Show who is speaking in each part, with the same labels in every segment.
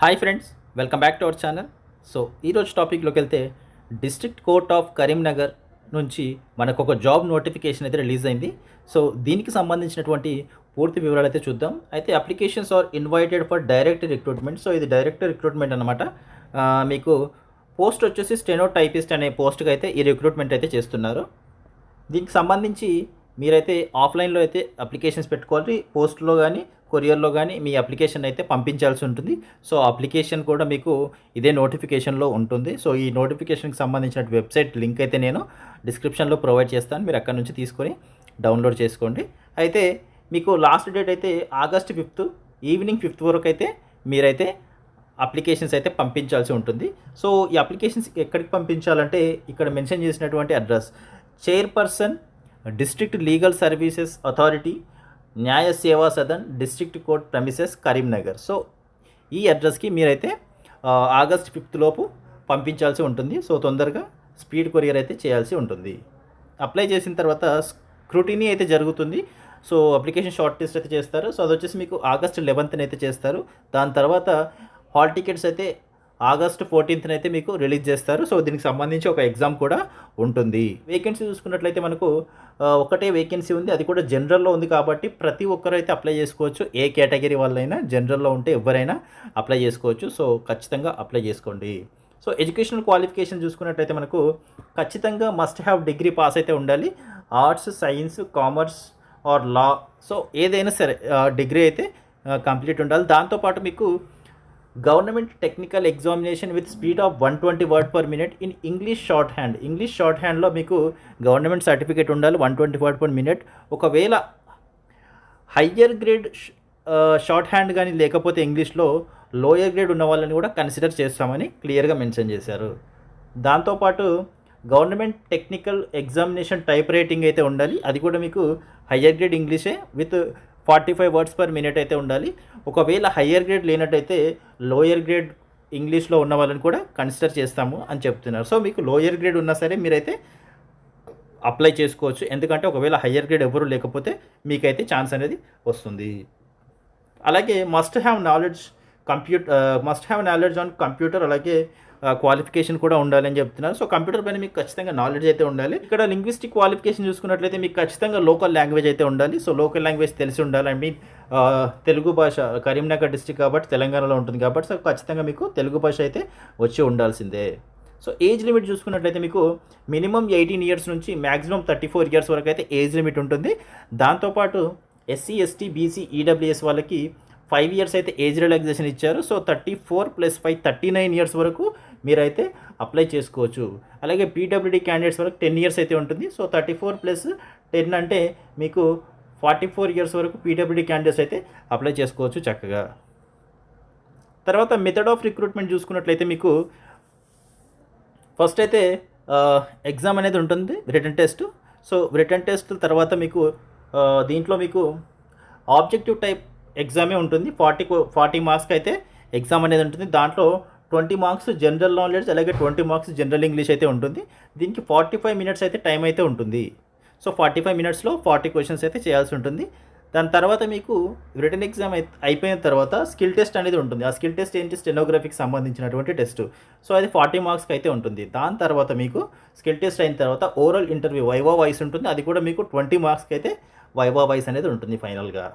Speaker 1: Hi friends welcome back to our channel so ఈరోజు టాపిక్లోకి వెళ్తే డిస్ట్రిక్ట్ కోర్ట్ ఆఫ్ కరీంనగర్ నుంచి మనకు ఒక జాబ్ నోటిఫికేషన్ అయితే రిలీజ్ అయింది. సో దీనికి సంబంధించినటువంటి పూర్తి వివరాలు అయితే చూద్దాం. అయితే applications are invited for direct recruitment so ఇది డైరెక్ట్ రిక్రూట్మెంట్ అనమాట మీకు పోస్ట్ వచ్చేసి స్టెనో టైపిస్ట్ అనే పోస్ట్కి అయితే ఈ రిక్రూట్మెంట్ అయితే చేస్తున్నారు. దీనికి సంబంధించి మీరైతే ఆఫ్లైన్లో అయితే అప్లికేషన్స్ పెట్టుకోవాలి. పోస్ట్లో కానీ కొరియర్లో కానీ మీ అప్లికేషన్ అయితే పంపించాల్సి ఉంటుంది. సో అప్లికేషన్ కూడా మీకు ఇదే నోటిఫికేషన్లో ఉంటుంది. సో ఈ నోటిఫికేషన్కి సంబంధించిన వెబ్సైట్ లింక్ అయితే నేను డిస్క్రిప్షన్లో ప్రొవైడ్ చేస్తాను. మీరు అక్కడ నుంచి తీసుకొని డౌన్లోడ్ చేసుకోండి. అయితే మీకు లాస్ట్ డేట్ అయితే ఆగస్ట్ ఫిఫ్త్ ఈవినింగ్ ఫిఫ్త్ వరకు అయితే మీరైతే అప్లికేషన్స్ అయితే పంపించాల్సి ఉంటుంది. సో ఈ అప్లికేషన్స్ ఎక్కడికి పంపించాలంటే ఇక్కడ మెన్షన్ చేసినటువంటి address. Chairperson district legal services authority Nyaya Seva Sadan district court premises Karimnagar. So ఈ అడ్రస్కి మీరైతే ఆగస్ట్ ఫిఫ్త్ లోపు పంపించాల్సి ఉంటుంది. సో తొందరగా స్పీడ్ కొరియర్ అయితే చేయాల్సి ఉంటుంది. అప్లై చేసిన తర్వాత స్క్రూటినీ అయితే జరుగుతుంది. సో అప్లికేషన్ షార్ట్ లిస్ట్ అయితే చేస్తారు. సో అది వచ్చేసి మీకు ఆగస్ట్ లెవెన్త్న అయితే చేస్తారు. దాని తర్వాత హాల్ టికెట్స్ అయితే ఆగస్ట్ ఫోర్టీన్త్న అయితే మీకు రిలీజ్ చేస్తారు. సో దీనికి సంబంధించి ఒక ఎగ్జామ్ కూడా ఉంటుంది. వేకెన్సీ చూసుకున్నట్లయితే మనకు ఒకటే వేకెన్సీ ఉంది. అది కూడా జనరల్లో ఉంది కాబట్టి ప్రతి ఒక్కరు అయితే అప్లై చేసుకోవచ్చు. ఏ కేటగిరీ వాళ్ళైనా జనరల్లో ఉంటే ఎవరైనా అప్లై చేసుకోవచ్చు. సో ఖచ్చితంగా అప్లై చేసుకోండి. సో ఎడ్యుకేషనల్ క్వాలిఫికేషన్ చూసుకున్నట్లయితే మనకు ఖచ్చితంగా మస్ట్ హ్యావ్ డిగ్రీ పాస్ అయితే ఉండాలి. Arts science commerce or law so ఏదైనా సరే డిగ్రీ అయితే కంప్లీట్ ఉండాలి. దాంతోపాటు మీకు government technical examination with speed of one twenty word per minute in English shorthand. English short హ్యాండ్లో మీకు గవర్నమెంట్ సర్టిఫికేట్ ఉండాలి one twenty word per minute. ఒకవేళ హయ్యర్ గ్రేడ్ షార్ట్ హ్యాండ్ కానీ లేకపోతే ఇంగ్లీష్లో లోయర్ గ్రేడ్ ఉన్న వాళ్ళని కూడా కన్సిడర్ చేస్తామని క్లియర్గా మెన్షన్ చేశారు. దాంతోపాటు government technical examination typewriting అయితే ఉండాలి. అది కూడా మీకు హయ్యర్ గ్రేడ్ ఇంగ్లీషే with forty five words per minute అయితే ఉండాలి. ఒకవేళ హయ్యర్ గ్రేడ్ లేనట్టయితే లోయర్ గ్రేడ్ ఇంగ్లీష్లో ఉన్న వాళ్ళని కూడా కన్సిడర్ చేస్తాము అని చెప్తున్నారు. సో మీకు లోయర్ గ్రేడ్ ఉన్నా సరే మీరైతే అప్లై చేసుకోవచ్చు. ఎందుకంటే ఒకవేళ హయ్యర్ గ్రేడ్ ఎవరు లేకపోతే మీకైతే ఛాన్స్ అనేది వస్తుంది. అలాగే must have knowledge computer must have knowledge on computer అలాగే క్వాలిఫికేషన్ కూడా ఉండాలని చెప్తున్నారు. సో కంప్యూటర్ పైన మీకు ఖచ్చితంగా నాలెడ్జ్ అయితే ఉండాలి. ఇక్కడ లింగ్విస్టిక్ క్వాలిఫికేషన్ చూసుకున్నట్లయితే మీకు ఖచ్చితంగా లోకల్ లాంగ్వేజ్ అయితే ఉండాలి. సో లోకల్ లాంగ్వేజ్ తెలిసి ఉండాలి. ఐ మీన్ తెలుగు భాష కరీంనగర్ డిస్టిక్ కాబట్టి తెలంగాణలో ఉంటుంది కాబట్టి సో ఖచ్చితంగా మీకు తెలుగు భాష అయితే వచ్చి ఉండాల్సిందే. సో ఏజ్ లిమిట్ చూసుకున్నట్లయితే మీకు మినిమం ఎయిటీన్ ఇయర్స్ నుంచి మ్యాక్సిమం థర్టీ ఫోర్ ఇయర్స్ వరకు అయితే ఏజ్ లిమిట్ ఉంటుంది. దాంతోపాటు ఎస్సీ ఎస్టీ బీసీ ఈడబ్ల్యూఎస్ వాళ్ళకి ఫైవ్ ఇయర్స్ అయితే ఏజ్ రిలాక్సేషన్ ఇచ్చారు. So thirty four plus five thirty nine years వరకు మీరైతే అప్లై చేసుకోవచ్చు. అలాగే పీడబ్ల్యూడీ క్యాండిడేట్స్ వరకు టెన్ ఇయర్స్ అయితే ఉంటుంది. So thirty four plus ten అంటే మీకు ఫార్టీ ఫోర్ ఇయర్స్ వరకు పీడబ్ల్యూడీ క్యాండిడేట్స్ అయితే అప్లై చేసుకోవచ్చు చక్కగా. తర్వాత మెథడ్ ఆఫ్ రిక్రూట్మెంట్ చూసుకున్నట్లయితే మీకు ఫస్ట్ అయితే ఎగ్జామ్ అనేది ఉంటుంది written test. So written test తర్వాత మీకు దీంట్లో మీకు ఆబ్జెక్టివ్ టైప్ ఎగ్జామే ఉంటుంది. ఫార్టీ ఫార్టీ మార్క్స్కి అయితే ఎగ్జామ్ అనేది ఉంటుంది. దాంట్లో ట్వంటీ మార్క్స్ జనరల్ నాలెడ్జ్ అలాగే ట్వంటీ మార్క్స్ జనరల్ ఇంగ్లీష్ అయితే ఉంటుంది. దీనికి ఫార్టీ ఫైవ్ మినిట్స్ అయితే టైం అయితే ఉంటుంది. సో ఫార్టీ ఫైవ్ మినిట్స్లో ఫార్టీ క్వశ్చన్స్ అయితే చేయాల్సి ఉంటుంది. దాని తర్వాత మీకు రిటర్న్ ఎగ్జామ్ అయిపోయిన తర్వాత స్కిల్ టెస్ట్ అనేది ఉంటుంది. ఆ స్కిల్ టెస్ట్ ఏంటి? స్టెనోగ్రఫీకి సంబంధించినటువంటి టెస్ట్. సో అది ఫార్టీ మార్క్స్కి అయితే ఉంటుంది. దాని తర్వాత మీకు స్కిల్ టెస్ట్ అయిన తర్వాత ఓవరాల్ ఇంటర్వ్యూ వైవా వాయిస్ ఉంటుంది. అది కూడా మీకు ట్వంటీ మార్క్స్కి అయితే వైవా వాయిస్ అనేది ఉంటుంది ఫైనల్గా.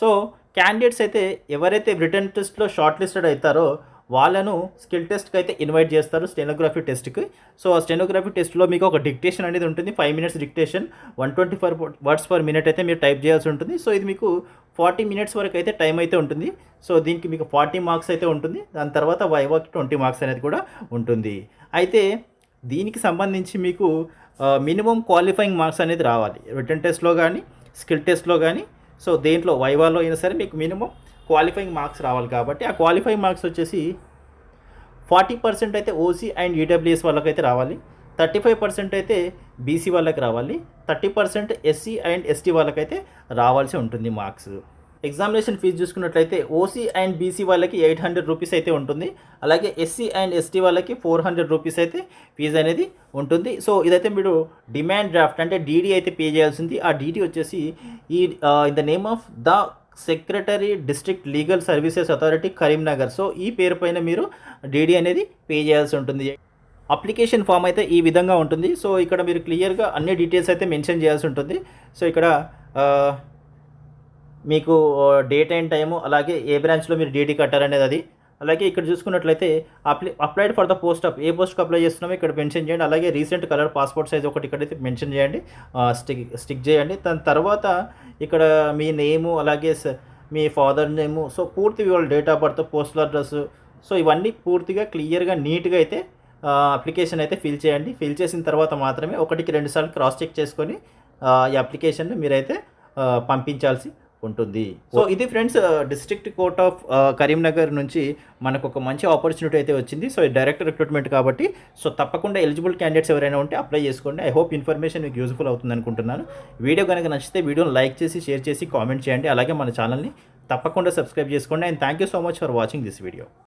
Speaker 1: సో క్యాండిడేట్స్ అయితే ఎవరైతే రిటర్న్ టెస్ట్లో షార్ట్ లిస్టెడ్ అవుతారో వాళ్ళను స్కిల్ టెస్ట్కి అయితే ఇన్వైట్ చేస్తారు స్టెనోగ్రఫీ టెస్ట్కి సో ఆ స్టెనోగ్రఫీ టెస్ట్లో మీకు ఒక డిక్టేషన్ అనేది ఉంటుంది five minutes dictation one twenty four words per minute అయితే మీరు టైప్ చేయాల్సి ఉంటుంది. సో ఇది మీకు ఫార్టీ మినిట్స్ వరకు అయితే టైం అయితే ఉంటుంది. సో దీనికి మీకు ఫార్టీ మార్క్స్ అయితే ఉంటుంది. దాని తర్వాత వైవాకి ట్వంటీ మార్క్స్ అనేది కూడా ఉంటుంది. అయితే దీనికి సంబంధించి మీకు మినిమం క్వాలిఫైయింగ్ మార్క్స్ అనేది రావాలి. రిటర్న్ టెస్ట్లో కానీ స్కిల్ టెస్ట్లో కానీ సో దేంట్లో వైవాలో అయినా సరే మీకు మినిమం క్వాలిఫైయింగ్ మార్క్స్ రావాలి కాబట్టి ఆ క్వాలిఫైయింగ్ మార్క్స్ వచ్చేసి ఫార్టీ పర్సెంట్ అయితే ఓసీ అండ్ ఈడబ్ల్యూఎస్ వాళ్ళకైతే రావాలి. థర్టీ ఫైవ్ పర్సెంట్ అయితే బీసీ వాళ్ళకి రావాలి. Thirty percent SC and ST వాళ్ళకైతే రావాల్సి ఉంటుంది మార్క్స్. ఎగ్జామినేషన్ ఫీజు చూసుకున్నట్లయితే ఓసీ అండ్ బీసీ వాళ్ళకి ఎయిట్ హండ్రెడ్ రూపీస్ అయితే ఉంటుంది. అలాగే ఎస్సీ అండ్ ఎస్టీ వాళ్ళకి ఫోర్ హండ్రెడ్ రూపీస్ అయితే ఫీజు అనేది ఉంటుంది. సో ఇదైతే మీరు డిమాండ్ డ్రాఫ్ట్ అంటే డీడీ అయితే పే చేయాల్సింది. ఆ డీడీ వచ్చేసి ఈ in the name of the secretary district legal services authority Karimnagar. So ఈ పేరు పైన మీరు డీడీ అనేది పే చేయాల్సి ఉంటుంది. అప్లికేషన్ ఫామ్ అయితే ఈ విధంగా ఉంటుంది. సో ఇక్కడ మీరు క్లియర్గా అన్ని డీటెయిల్స్ అయితే మెన్షన్ చేయాల్సి ఉంటుంది. సో ఇక్కడ మీకు డేట్ అండ్ టైము అలాగే ఏ బ్రాంచ్లో మీరు డీడీ కట్టారనేది అది. అలాగే ఇక్కడ చూసుకున్నట్లయితే apply applied for the post of ఏ పోస్ట్కి అప్లై చేస్తున్నామో ఇక్కడ మెన్షన్ చేయండి. అలాగే రీసెంట్ కలర్ పాస్పోర్ట్ సైజ్ ఒకటి ఇక్కడైతే మెన్షన్ చేయండి. స్టిక్ స్టిక్ చేయండి. దాని తర్వాత ఇక్కడ మీ నేము అలాగే స- మీ ఫాదర్ నేము సో పూర్తి వాళ్ళ date of birth postal address so ఇవన్నీ పూర్తిగా క్లియర్గా నీట్గా అయితే అప్లికేషన్ అయితే ఫిల్ చేయండి. ఫిల్ చేసిన తర్వాత మాత్రమే ఒకటికి రెండుసార్లు క్రాస్ చెక్ చేసుకొని ఈ అప్లికేషన్ మీరైతే పంపించాల్సి ఉంటుంది. సో ఇది friends district court of Karimnagar నుంచి మనకు ఒక మంచి ఆపర్చునిటీ అయితే వచ్చింది. సో డైరెక్ట్ రిక్రూట్మెంట్ కాబట్టి సో తప్పకుండా ఎలిజిబుల్ క్యాండిడేట్స్ ఎవరైనా ఉంటే అప్లై చేసుకోండి. ఐ హోప్ ఇన్ఫర్మేషన్ మీకు యూజ్ఫుల్ అవుతుంది అనుకుంటున్నాను. వీడియో కనుక నచ్చితే వీడియోని లైక్ చేసి షేర్ చేసి కామెంట్ చేయండి. అలాగే మన ఛానల్ని తప్పకుండా సబ్స్క్రైబ్ చేసుకోండి. And thank you so much for watching this video.